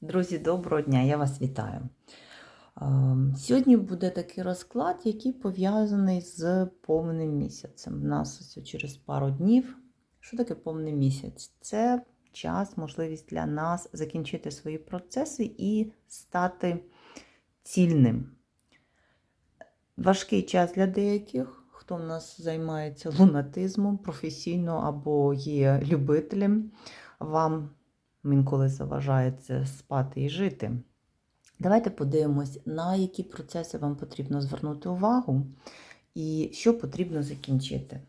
Друзі, доброго дня, я вас вітаю. Ем, Сьогодні буде такий розклад, який пов'язаний з повним місяцем. У нас ось через пару днів. Що таке повний місяць? Це час, можливість для нас закінчити свої процеси і стати цільним. Важкий час для деяких, хто в нас займається лунатизмом професійно або є любителем. Вам інколи заважає це спати і жити. Давайте подивимось, на які процеси вам потрібно звернути увагу і що потрібно закінчити.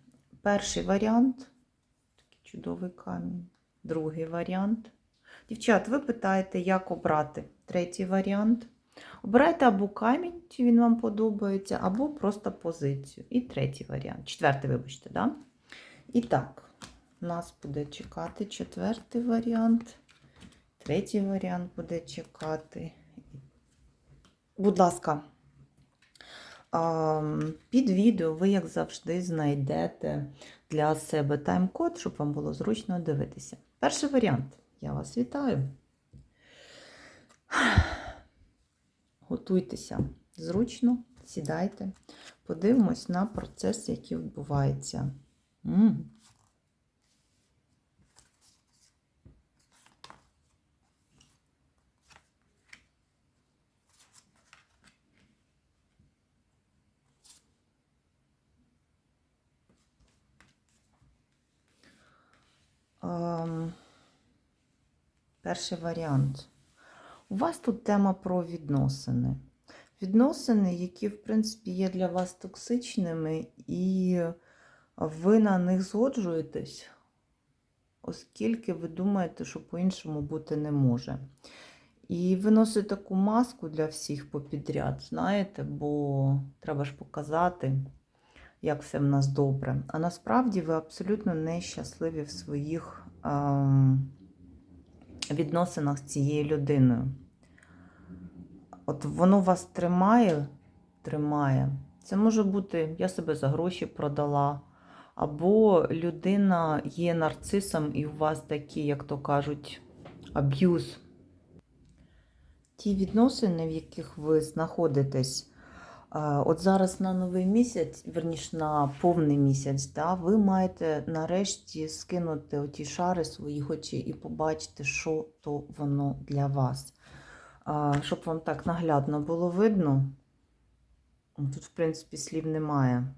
Перший варіант такий чудовий камінь. Другий варіант. Дівчат, ви питаєте, як обрати третій варіант. Обирайте або камінь, чи він вам подобається, або просто позицію. І третій варіант. Четвертий, вибачте, да? І так, нас буде чекати четвертий варіант. Третій варіант буде чекати. Будь ласка, під відео ви, як завжди, знайдете для себе тайм-код, щоб вам було зручно дивитися. Перший варіант. Я вас вітаю. Готуйтеся зручно, сідайте, подивимось на процес, який відбувається. Перший варіант. У вас тут тема про відносини. Відносини, які, в принципі, є для вас токсичними, і ви на них згоджуєтесь, оскільки ви думаєте, що по-іншому бути не може. І ви носите таку маску для всіх попідряд, знаєте, бо треба ж показати, як все в нас добре. А насправді ви абсолютно нещасливі в своїх ем, відносинах з цією людиною. От воно вас тримає, тримає. Це може бути, я себе за гроші продала, або людина є нарцисом, і у вас такі, як то кажуть, аб'юз. Ті відносини, в яких ви знаходитесь, от зараз на новий місяць, верніше на повний місяць, да, ви маєте нарешті скинути оті шари своїх очей і побачити, що то воно для вас. Щоб вам так наглядно було видно, тут, в принципі, слів немає.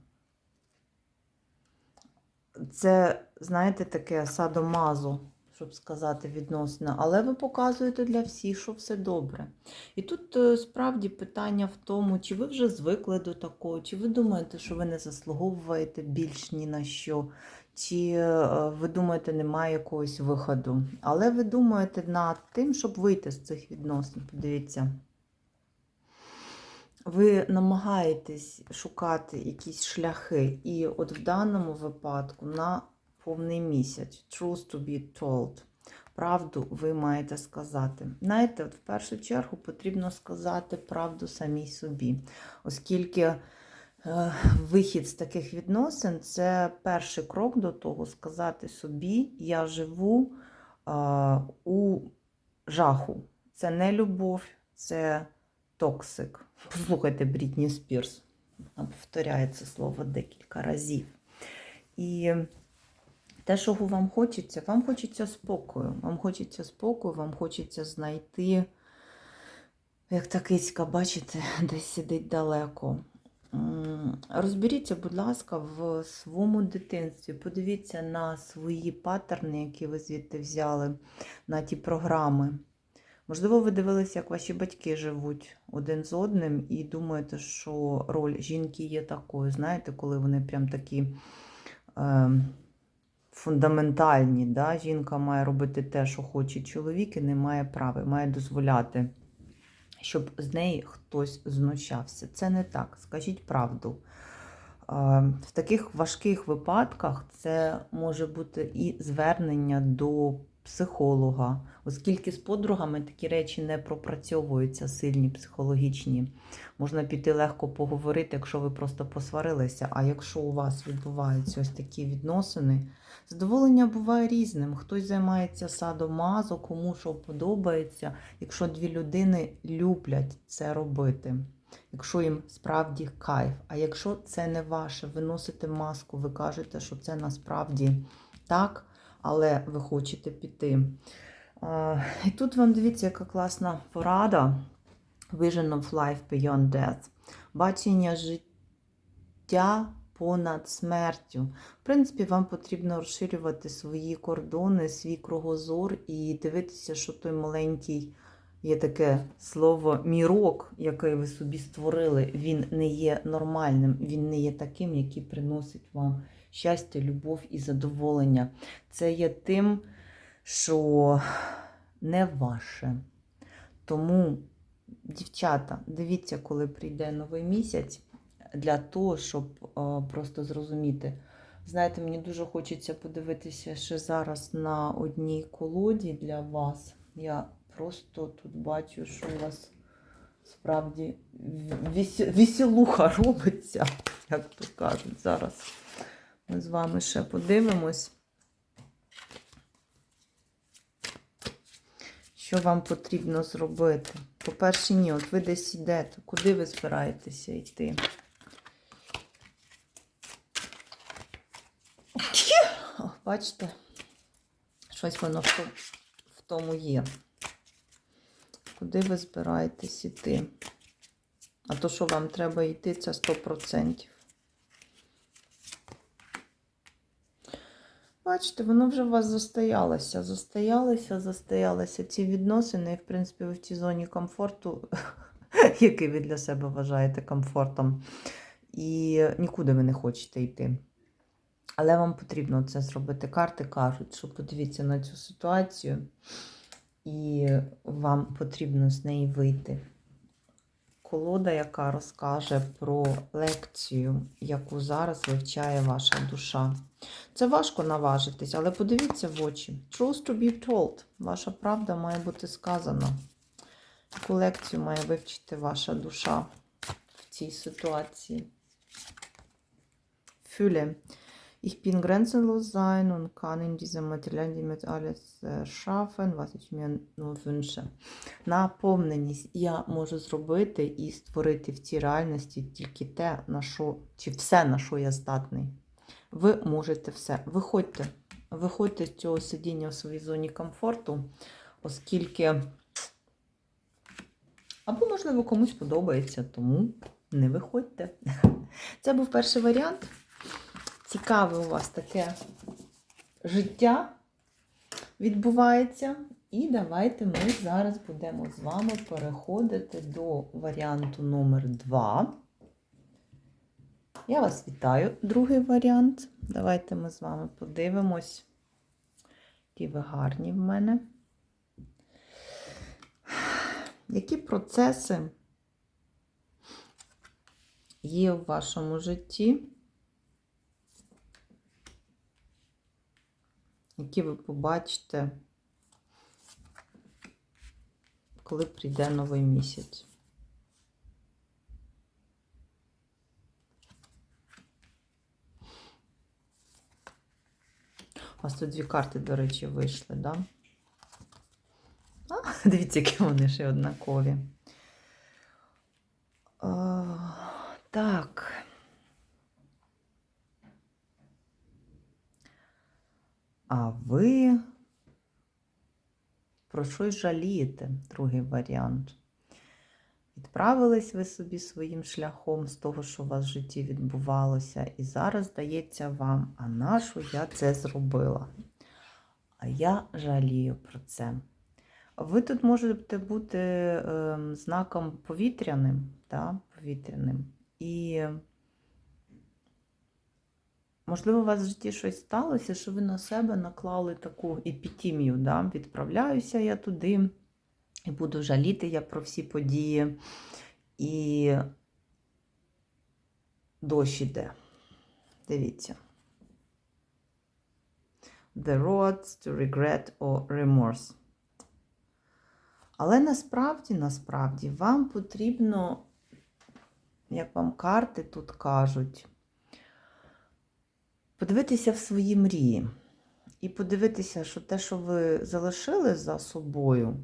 Це, знаєте, таке садомазо, щоб сказати, відносно. Але ви показуєте для всіх, що все добре. І тут е, справді питання в тому, чи ви вже звикли до такого, чи ви думаєте, що ви не заслуговуєте більш ні на що, чи е, ви думаєте, немає якогось виходу. Але ви думаєте над тим, щоб вийти з цих відносин. Подивіться. Ви намагаєтесь шукати якісь шляхи, і от в даному випадку на повний місяць, truth to be told, правду ви маєте сказати. Знаєте, от в першу чергу потрібно сказати правду самій собі, оскільки е, вихід з таких відносин це перший крок до того, сказати собі, я живу е, у жаху. Це не любов, це токсик. Послухайте Брітні Спірс. Вона повторяє це слово декілька разів. І те, що вам хочеться, вам хочеться спокою. Вам хочеться спокою, вам хочеться знайти, як та кицька, бачите, десь сидить далеко. Розберіться, будь ласка, в своєму дитинстві. Подивіться на свої паттерни, які ви звідти взяли, на ті програми. Можливо, ви дивилися, як ваші батьки живуть один з одним, і думаєте, що роль жінки є такою. Знаєте, коли вони прям такі е, фундаментальні. Да? Жінка має робити те, що хоче чоловік, і не має права, має дозволяти, щоб з неї хтось знущався. Це не так, скажіть правду. Е, в таких важких випадках це може бути і звернення до психолога, оскільки з подругами такі речі не пропрацьовуються, сильні психологічні. Можна піти легко поговорити, якщо ви просто посварилися. А якщо у вас відбуваються ось такі відносини, задоволення буває різним. Хтось займається садомазо, кому що подобається, якщо дві людини люблять це робити. Якщо їм справді кайф. А якщо це не ваше, ви носите маску, ви кажете, що це насправді так, але ви хочете піти. І тут вам дивіться, яка класна порада. Vision of Life Beyond Death. Бачення життя понад смертю. В принципі, вам потрібно розширювати свої кордони, свій кругозор і дивитися, що той маленький є таке слово мірок, який ви собі створили, він не є нормальним, він не є таким, який приносить вам щастя, любов і задоволення. Це є тим, що не ваше. Тому, дівчата, дивіться, коли прийде новий місяць, для того, щоб е, просто зрозуміти. Знаєте, мені дуже хочеться подивитися ще зараз на одній колоді для вас. Я просто тут бачу, що у вас справді вісі- вісілуха робиться, як то кажуть. Зараз ми з вами ще подивимось. Що вам потрібно зробити? По-перше, ні, от ви десь йдете. Куди ви збираєтеся йти? Бачите, щось воно в тому, є. Куди ви збираєтесь іти? А то, що вам треба йти, це 100%. Бачите, воно вже у вас застоялося. Застоялося, застоялося. Ці відносини, і, в принципі, ви в цій зоні комфорту, який ви для себе вважаєте комфортом, і нікуди ви не хочете йти. Але вам потрібно це зробити. Карти кажуть, що подивіться на цю ситуацію, і вам потрібно з неї вийти. Колода, яка розкаже про лекцію, яку зараз вивчає ваша душа. Це важко наважитись, але подивіться в очі. Truth to be told. Ваша правда має бути сказана. Яку лекцію має вивчити ваша душа в цій ситуації? Fühle. Ich bin grenzenlos sein und kann in diesem materiellen Dimension alles schaffen, was ich mir nur wünsche. Наповненість я можу зробити і створити в цій реальності тільки те, на що, чи все, на що я здатний. Ви можете все. Виходьте, виходьте з цього сидіння в своїй зоні комфорту, оскільки, або, можливо, комусь подобається, тому не виходьте. Це був перший варіант. Цікаве у вас таке життя відбувається. І давайте ми зараз будемо з вами переходити до варіанту номер 2. Я вас вітаю, другий варіант. Давайте ми з вами подивимось, які ви гарні в мене. Які процеси є в вашому житті, які ви побачите, коли прийде новий місяць? У вас тут дві карти, до речі, вийшли, да? Дивіться, які вони ще однакові. А, так. А ви про щось жалієте, другий варіант. Відправились ви собі своїм шляхом з того, що у вас в житті відбувалося, і зараз здається вам, а нащо я це зробила? А я жалію про це. Ви тут можете бути е, знаком повітряним, да, повітряним. І, можливо, у вас в житті щось сталося, що ви на себе наклали таку епітімію. Да? Відправляюся я туди. І буду жаліти я про всі події. І дощ іде. Дивіться. the roads to regret or remorse. Але насправді, насправді, вам потрібно, як вам карти тут кажуть, подивитися в свої мрії. І подивитися, що те, що ви залишили за собою,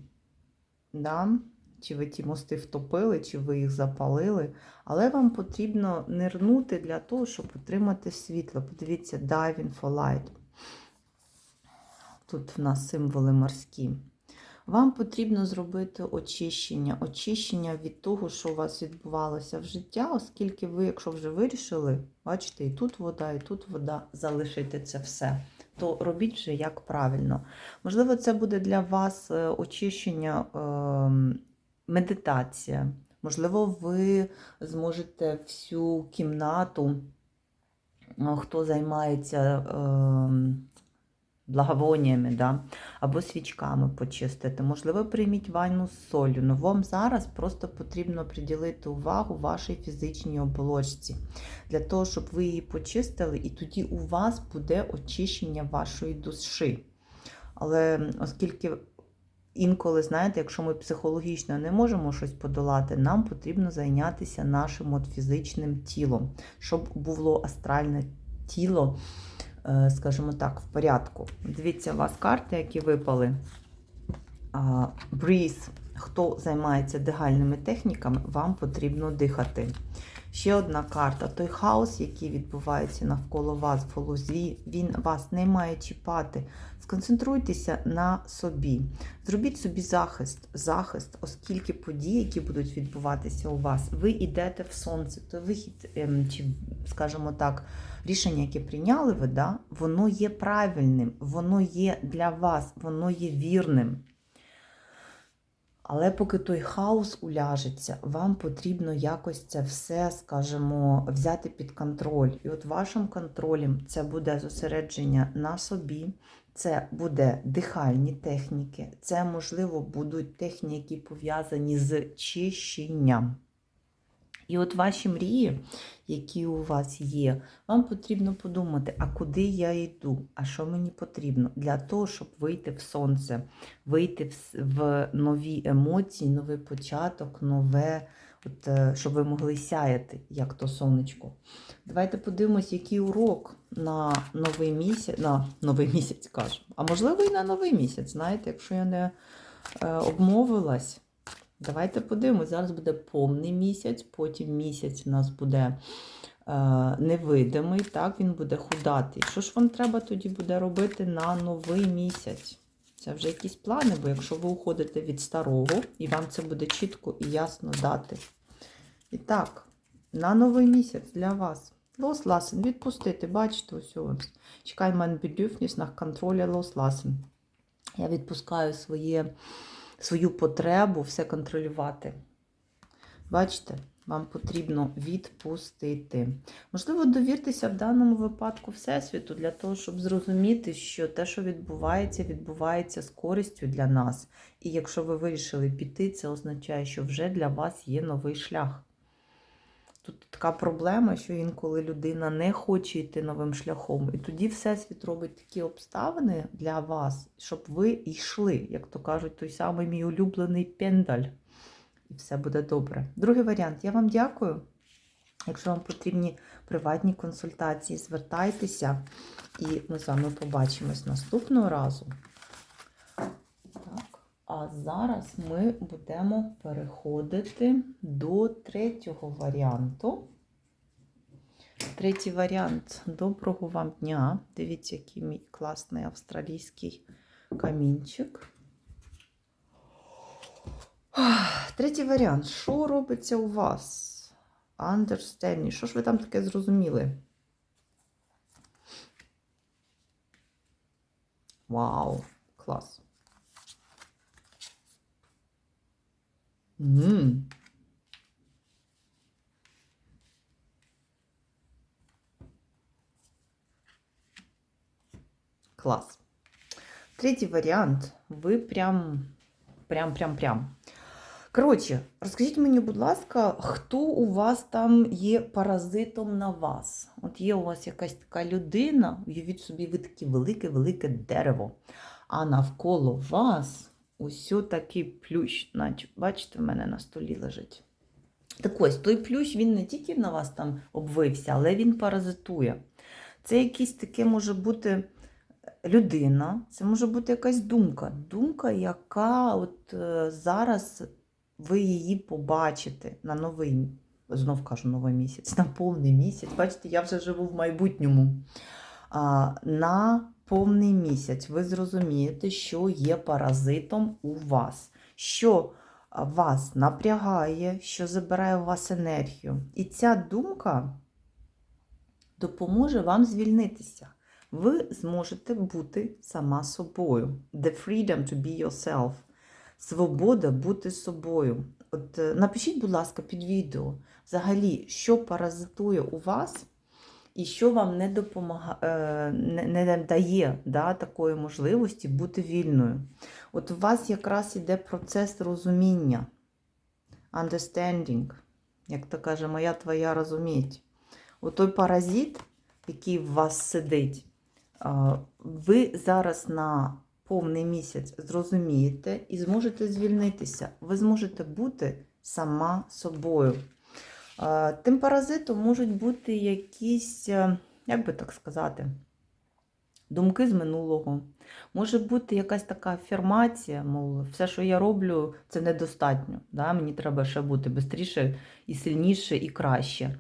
да? чи ви ті мости втопили, чи ви їх запалили, але вам потрібно нирнути для того, щоб отримати світло. Подивіться, diving for light. Тут в нас символи морські. Вам потрібно зробити очищення, очищення від того, що у вас відбувалося в життя, оскільки ви, якщо вже вирішили, бачите, і тут вода, і тут вода, залишити це все, то робіть вже як правильно. Можливо, це буде для вас е, очищення, е, медитація. Можливо, ви зможете всю кімнату, е, хто займається е, благовоннями, да? або свічками почистити. Можливо, прийміть ванну з солью. Но вам зараз просто потрібно приділити увагу вашій фізичній оболочці, для того, щоб ви її почистили, і тоді у вас буде очищення вашої душі. Але оскільки інколи, знаєте, якщо ми психологічно не можемо щось подолати, нам потрібно зайнятися нашим от фізичним тілом, щоб було астральне тіло скажімо так, в порядку. Дивіться, у вас карти, які випали. Бріз, Хто займається дигальними техніками, вам потрібно дихати. Ще одна карта. Той хаос, який відбувається навколо вас в лозі, він вас не має чіпати. Сконцентруйтеся на собі. Зробіть собі захист, захист, оскільки події, які будуть відбуватися у вас, ви йдете в сонце, то вихід, ем, чи, скажімо так, рішення, яке прийняли ви, да, воно є правильним, воно є для вас, воно є вірним. Але поки той хаос уляжеться, вам потрібно якось це все, скажімо, взяти під контроль. І от вашим контролем це буде зосередження на собі, це буде дихальні техніки, це, можливо, будуть техніки, пов'язані з чищенням. І от ваші мрії, які у вас є, вам потрібно подумати, а куди я йду, а що мені потрібно для того, щоб вийти в сонце, вийти в нові емоції, новий початок, нове, е, щоб ви могли сяяти, як то сонечко. Давайте подивимось, який урок на новий місяць, на новий місяць кажу, а можливо і на новий місяць, знаєте, якщо я не е, обмовилась. Давайте подивимось. Зараз буде повний місяць, потім місяць у нас буде е, невидимий, так, він буде худатий. Що ж вам треба тоді буде робити на новий місяць? Це вже якісь плани, бо якщо ви уходите від старого, і вам це буде чітко і ясно дати. І так, на новий місяць для вас. Loslassen, відпустити, бачите, ось ось. Чекай, mein Bedürfnis nach Kontrolle loslassen. Я відпускаю своє свою потребу все контролювати. Бачите, вам потрібно відпустити. Можливо, довіртеся в даному випадку Всесвіту для того, щоб зрозуміти, що те, що відбувається, відбувається з користю для нас. І якщо ви вирішили піти, це означає, що вже для вас є новий шлях. Тут така проблема, що інколи людина не хоче йти новим шляхом. І тоді Всесвіт робить такі обставини для вас, щоб ви йшли, як то кажуть, той самий мій улюблений пендаль. І все буде добре. Другий варіант. Я вам дякую. Якщо вам потрібні приватні консультації, звертайтеся, і ми з вами побачимось наступного разу. А зараз ми будемо переходити до третього варіанту. Третій варіант доброго вам дня. Дивіться, який мій класний австралійський камінчик. Третій варіант. Що робиться у вас? Understanding. Що ж ви там таке зрозуміли? Вау, клас. Mm. Клас. Третій варіант. Ви прям, прям, прям, прям. Коротше, розкажіть мені, будь ласка, хто у вас там є паразитом на вас? От є у вас якась така людина, уявіть собі, ви таке велике-велике дерево, а навколо вас усьо такий плющ, наче, бачите, в мене на столі лежить. Так ось, той плющ, він не тільки на вас там обвився, але він паразитує. Це якийсь таке може бути людина, це може бути якась думка. Думка, яка от е, зараз ви її побачите на новий, знов кажу, новий місяць, на повний місяць. Бачите, я вже живу в майбутньому. А, на повний місяць ви зрозумієте, що є паразитом у вас, що вас напрягає, що забирає у вас енергію. І ця думка допоможе вам звільнитися. Ви зможете бути сама собою. The freedom to be yourself. Свобода бути собою. От е, напишіть, будь ласка, під відео взагалі, що паразитує у вас і що вам не допомагає, не, не дає да, такої можливості бути вільною. От у вас якраз іде процес розуміння, understanding, як то каже, моя твоя розуміть. От той паразит, який в вас сидить, ви зараз на повний місяць зрозумієте і зможете звільнитися. Ви зможете бути сама собою. Тим паразитом можуть бути якісь, е, як би так сказати, думки з минулого. Може бути якась така афірмація, мов, все, що я роблю, це недостатньо. Да? Мені треба ще бути швидше і сильніше, і краще.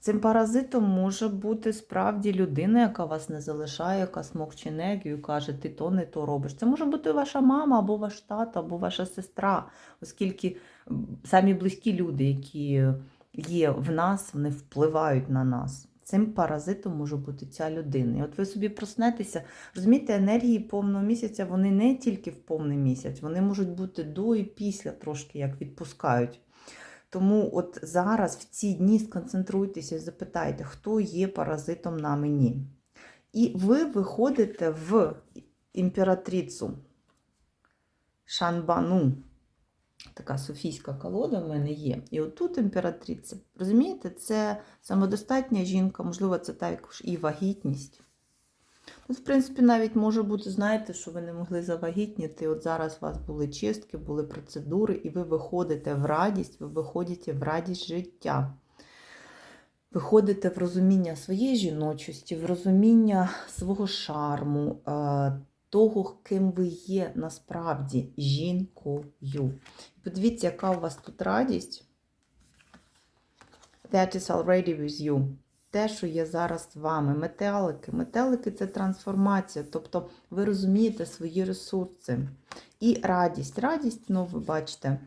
Цим паразитом може бути справді людина, яка вас не залишає, яка смокче енергію, каже, ти то не то робиш. Це може бути ваша мама, або ваш тато, або ваша сестра, оскільки самі близькі люди, які є в нас, вони впливають на нас. Цим паразитом може бути ця людина. І от ви собі проснетеся, розумієте, енергії повного місяця вони не тільки в повний місяць, вони можуть бути до і після трошки як відпускають. Тому от зараз в ці дні сконцентруйтеся і запитайте, хто є паразитом на мені. І ви виходите в імператрицю Шанбану. Така софійська колода в мене є. І отут імператриця. Розумієте, це самодостатня жінка, можливо, це також і вагітність. Тут, в принципі, навіть може бути, знаєте, що ви не могли завагітніти. От зараз у вас були чистки, були процедури, і ви виходите в радість, ви виходите в радість життя. Виходите в розуміння своєї жіночості, в розуміння свого шарму, е, того, ким ви є насправді жінкою. Подивіться, яка у вас тут радість. That is already with you те, що є зараз з вами. Метелики. Метелики це трансформація. Тобто ви розумієте свої ресурси. І радість. Радість, ну, ви бачите,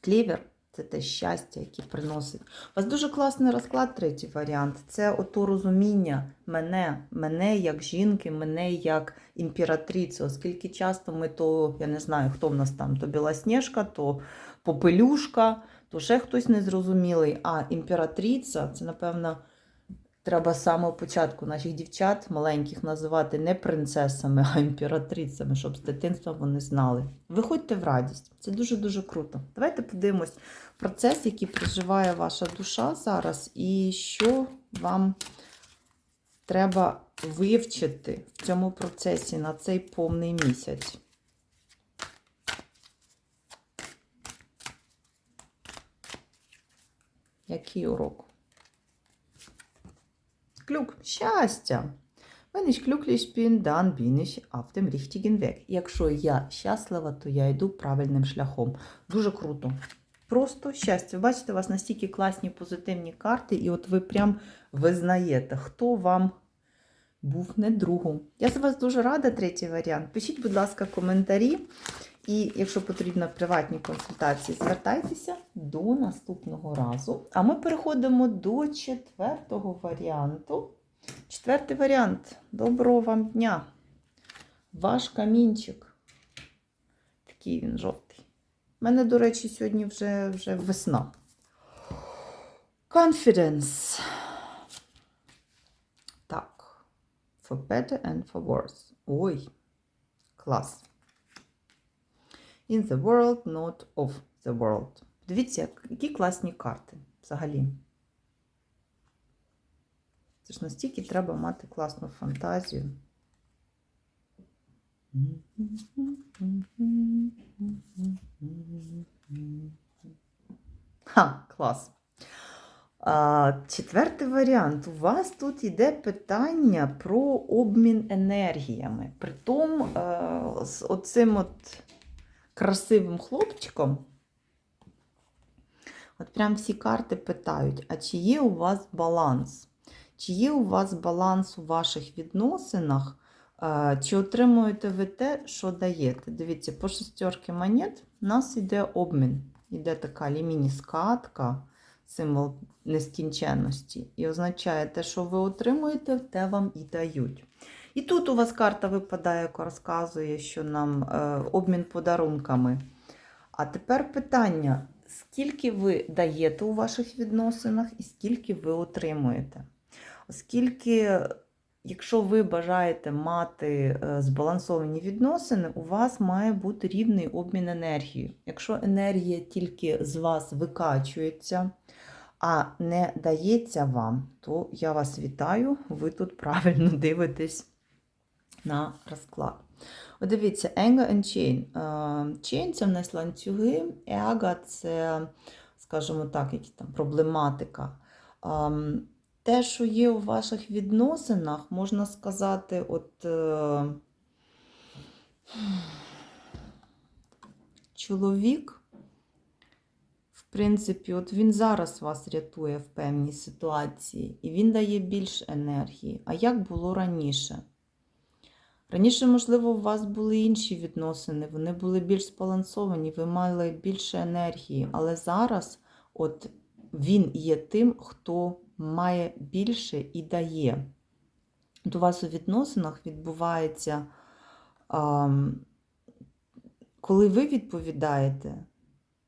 клівер це те щастя, яке приносить. У вас дуже класний розклад, третій варіант. Це ото розуміння мене, мене як жінки, мене як імператриці. Оскільки часто ми то, я не знаю, хто в нас там, то Білосніжка, то Попелюшка, то ще хтось незрозумілий. А імператриця це, напевно, Треба з самого початку наших дівчат маленьких називати не принцесами, а імператрицями, щоб з дитинства вони знали. Виходьте в радість. Це дуже-дуже круто. Давайте подивимось процес, який проживає ваша душа зараз, і що вам треба вивчити в цьому процесі на цей повний місяць. Який урок? Glück, щастя. Wenn ich glücklich bin, dann bin ich auf dem richtigen Weg. Якщо я щаслива, то я йду правильним шляхом. Дуже круто. Просто щастя. Бачите, у вас настільки класні позитивні карти, і от ви прям визнаєте, хто вам був не другом. Я за вас дуже рада, третій варіант. Пишіть, будь ласка, коментарі. І якщо потрібно приватні консультації, звертайтеся до наступного разу. А ми переходимо до четвертого варіанту. Четвертий варіант. Доброго вам дня. Ваш камінчик. Такий він жовтий. У мене, до речі, сьогодні вже, вже весна. Confidence. Так. For better and for worse. Ой, клас. In the world, not of the world. Дивіться, які класні карти взагалі. Це ж настільки треба мати класну фантазію. Ха, клас. А, четвертий варіант. У вас тут йде питання про обмін енергіями. Притом е, з оцим от красивим хлопчиком. От прям всі карти питають: а чи є у вас баланс? Чи є у вас баланс у ваших відносинах? Е, Чи отримуєте ви те, що даєте? Дивіться, по шестерки монет у нас йде обмін. Іде така ліміні-скатка, символ нескінченності. І означає, те, що ви отримуєте, те вам і дають. І тут у вас карта випадає, яка розказує, що нам е, обмін подарунками. А тепер питання: скільки ви даєте у ваших відносинах і скільки ви отримуєте? Оскільки, якщо ви бажаєте мати е, збалансовані відносини, у вас має бути рівний обмін енергією. Якщо енергія тільки з вас викачується, а не дається вам, то я вас вітаю, ви тут правильно дивитесь на розклад. От дивіться, anger and chain. Е, Chain – це в нас ланцюги, Ega – це, скажімо так, якісь там проблематика. Ем, Те, що є у ваших відносинах, можна сказати, от е, чоловік, в принципі, от він зараз вас рятує в певній ситуації, і він дає більш енергії. А як було раніше? Раніше, можливо, у вас були інші відносини, вони були більш збалансовані, ви мали більше енергії. Але зараз от він є тим, хто має більше і дає. От у вас у відносинах відбувається, коли ви відповідаєте,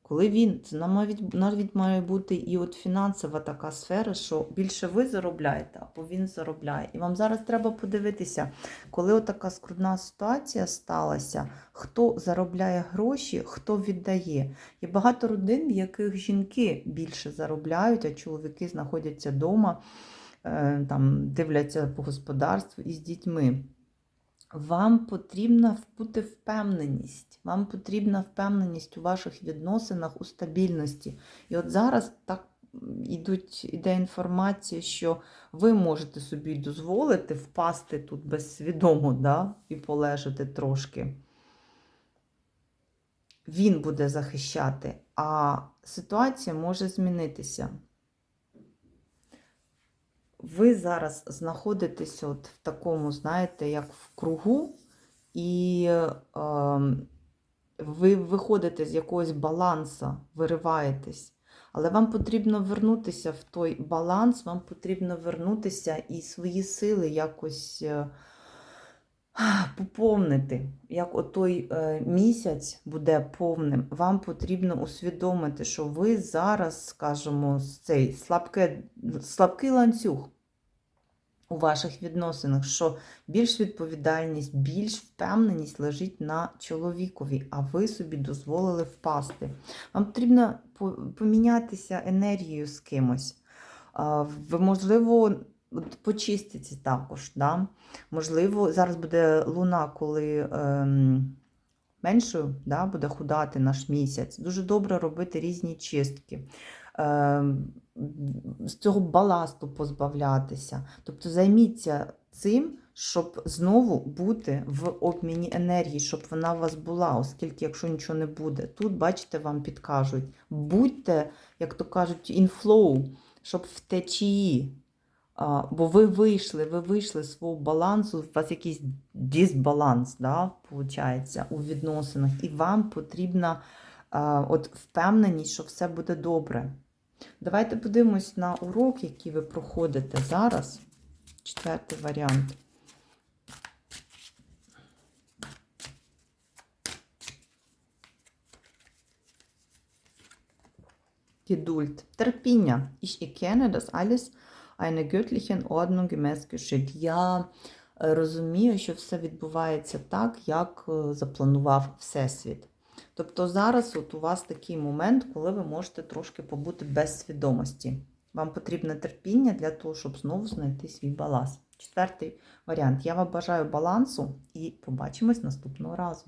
коли він, це навіть, навіть має бути і от фінансова така сфера, що більше ви заробляєте, або він заробляє. І вам зараз треба подивитися, коли отака скрутна ситуація сталася, хто заробляє гроші, хто віддає. Є багато родин, в яких жінки більше заробляють, а чоловіки знаходяться вдома, е, там дивляться по господарству і з дітьми. Вам потрібна бути впевненість. Вам потрібна впевненість у ваших відносинах, у стабільності. І от зараз так ідуть, іде інформація, що ви можете собі дозволити впасти тут безсвідомо да, і полежати трошки. Він буде захищати, а ситуація може змінитися. Ви зараз знаходитесь от в такому, знаєте, як в кругу, і е, ви виходите з якогось балансу, вириваєтесь. Але вам потрібно вернутися в той баланс, вам потрібно вернутися і свої сили якось е, поповнити. Як отой е, місяць буде повним, вам потрібно усвідомити, що ви зараз, скажімо, цей слабке, слабкий ланцюг у ваших відносинах, що більш відповідальність, більш впевненість лежить на чоловікові, а ви собі дозволили впасти. Вам потрібно помінятися енергією з кимось. Ви, можливо, почиститься також. Да? Можливо, зараз буде луна, коли ем, меншою да, буде худати наш місяць. Дуже добре робити різні чистки. Ем, з цього баласту позбавлятися. Тобто займіться цим, щоб знову бути в обміні енергії, щоб вона у вас була, оскільки, якщо нічого не буде, тут, бачите, вам підкажуть. Будьте, як то кажуть, flow, щоб в течії. А, бо ви вийшли, ви вийшли з свого балансу, у вас якийсь дисбаланс, да, виходить, у відносинах, і вам потрібна от впевненість, що все буде добре. Давайте подивимось на урок, який ви проходите зараз. Четвертий варіант. Geduld. Терпіння. Ich erkenne, dass alles einer göttlichen Ordnung gemäß geschieht. Я е, розумію, що все відбувається так, як е, запланував Всесвіт. Тобто зараз от у вас такий момент, коли ви можете трошки побути без свідомості. Вам потрібне терпіння для того, щоб знову знайти свій баланс. Четвертий варіант. Я вам бажаю балансу і побачимось наступного разу.